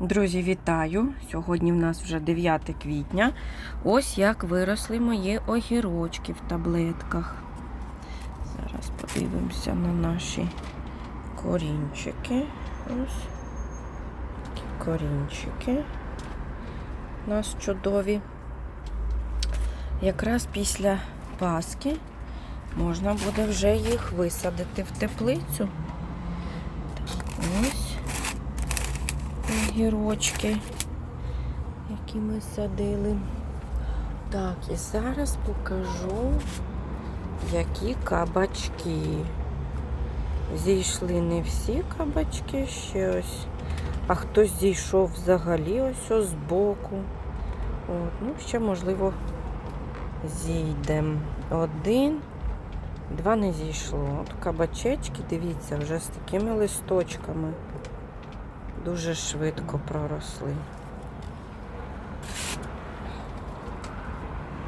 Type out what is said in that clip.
Друзі, вітаю! Сьогодні в нас вже 9 квітня. Ось як виросли мої огірочки в таблетках. Зараз подивимося на наші корінчики. Ось такі корінчики. У нас чудові. Якраз після Паски можна буде вже їх висадити в теплицю. Так, ось огірочки, які ми садили. Так, і зараз покажу, які кабачки. Зійшли не всі кабачки ще ось, а хтось зійшов взагалі ось ось збоку. От, ну, ще, можливо, зійдемо. Один, два не зійшло. От кабачечки, дивіться, вже з такими листочками дуже швидко проросли.